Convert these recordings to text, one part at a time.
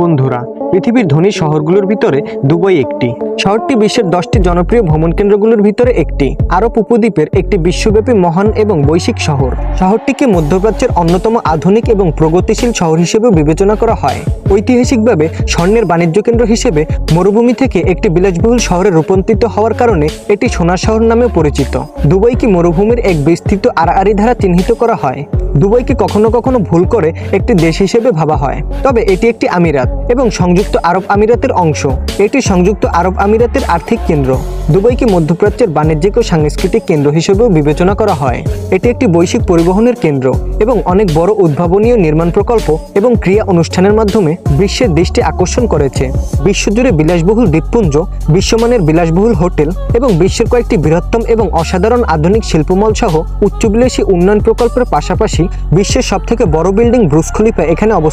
বন্ধুরা, পৃথিবীর ধনী শহরগুলোর ভিতরে দুবাই একটি। শহরটি বিশ্বের দশটি জনপ্রিয় ভ্রমণ কেন্দ্রগুলোর ভিতরে একটি। আরব উপদ্বীপের একটি বিশ্বব্যাপী মহান এবং বৈশ্বিক শহর। শহরটিকে মধ্যপ্রাচ্যের অন্যতম আধুনিক এবং প্রগতিশীল শহর হিসেবেও বিবেচনা করা হয়। ঐতিহাসিকভাবে স্বর্ণের বাণিজ্য কেন্দ্র হিসেবে মরুভূমি থেকে একটি বিলাসবহুল শহরে রূপান্তরিত হওয়ার কারণে এটি সোনার শহর নামে পরিচিত। দুবাইকে মরুভূমির এক বিস্তৃত আড়াআড়ি ধারা চিহ্নিত করা হয়। দুবাইকে কখনো কখনো ভুল করে একটি দেশ হিসেবে ভাবা হয়। তবে এটি একটি আমিরাত এবং সংযুক্ত আরব আমিরাতের অংশ। এটি সংযুক্ত আরব আমিরাতের আর্থিক কেন্দ্র। দুবাইকে মধ্যপ্রাচ্যের বাণিজ্যিক ও সাংস্কৃতিক কেন্দ্র হিসেবেও বিবেচনা করা হয়। এটি একটি বৈশ্বিক পরিবহনের কেন্দ্র এবং অনেক বড় উদ্ভাবনীয় নির্মাণ প্রকল্প এবং ক্রিয়া অনুষ্ঠানের মাধ্যমে বিশ্বের দৃষ্টি আকর্ষণ করেছে। বিশ্বজুড়ে বিলাসবহুল দ্বীপপুঞ্জ, বিশ্বমানের বিলাসবহুল হোটেল এবং বিশ্বের কয়েকটি বৃহত্তম এবং অসাধারণ আধুনিক শিল্পমল সহ উচ্চবিলাসী উন্নয়ন প্রকল্পের পাশাপাশি বিশ্বের সবথেকে বড় বিল্ডিং ব্রুস খলিফা এখানে অবস্থিত।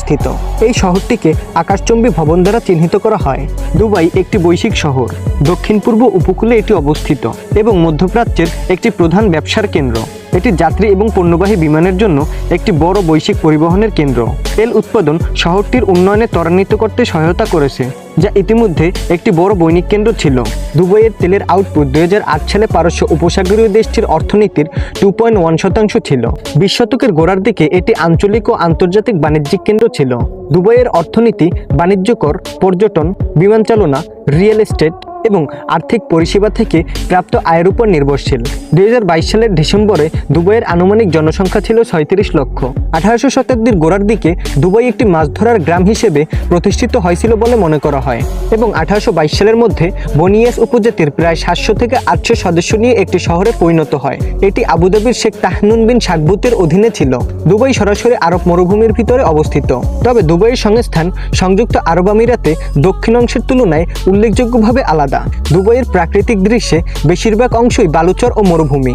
এই শহরটিকে আকাশচম্বী ভবন দ্বারা চিহ্নিত করা হয়। দুবাই একটি বৈশ্বিক শহর। দক্ষিণ পূর্ব উপকূলে এটি অবস্থিত এবং মধ্যপ্রাচ্যের একটি প্রধান ব্যবসার কেন্দ্র। এটি যাত্রী এবং পণ্যবাহী বিমানের জন্য একটি বড় বৈশ্বিক পরিবহনের কেন্দ্র। তেল উৎপাদন শহরটির উন্নয়নে ত্বরান্বিত করতে সহায়তা করেছে। যা ইতিমধ্যে একটি বড় বৈনিক কেন্দ্র ছিল। দুবাইয়ের তেলের আউটপুট দুই হাজার আট সালে পারস্য উপসাগরীয় দেশটির অর্থনীতির টু পয়েন্ট ওয়ান শতাংশ ছিল। বিশ শতকের গোড়ার দিকে এটি আঞ্চলিক ও আন্তর্জাতিক বাণিজ্যিক কেন্দ্র ছিল। দুবাইয়ের অর্থনীতি বাণিজ্যকর, পর্যটন, বিমান চালনা, রিয়েল এস্টেট এবং আর্থিক পরিষেবা থেকে প্রাপ্ত আয়ের উপর নির্ভরশীল। দুই হাজার বাইশ সালের ডিসেম্বরে দুবাইয়ের আনুমানিক জনসংখ্যা ছিল ছয়ত্রিশ লক্ষ। আঠারোশো শতাব্দীর গোড়ার দিকে দুবাই একটি মাছ ধরার গ্রাম হিসেবে প্রতিষ্ঠিত হয়েছিল বলে মনে করা হয় এবং আঠারোশো বাইশ সালের মধ্যে বনিয়াস উপজাতির প্রায় সাতশো থেকে আটশো সদস্য নিয়ে একটি শহরে পরিণত হয়। এটি আবুধাবির শেখ তাহনুন বিন সাকবুতের অধীনে ছিল। দুবাই সরাসরি আরব মরুভূমির ভিতরে অবস্থিত। তবে দুবাইয়ের সংস্থান সংযুক্ত আরব আমিরাতে দক্ষিণ অংশের তুলনায় উল্লেখযোগ্যভাবে আলাদা দুবাইয়ের প্রাকৃতিক দৃশ্যে বেশিরভাগ অংশই বালুচর ও মরুভূমি।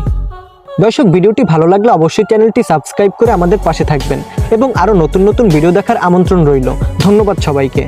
দর্শক, ভিডিওটি ভালো লাগলে অবশ্যই চ্যানেলটি সাবস্ক্রাইব করে আমাদের পাশে থাকবেন এবং আরও নতুন নতুন ভিডিও দেখার আমন্ত্রণ রইল। ধন্যবাদ সবাইকে।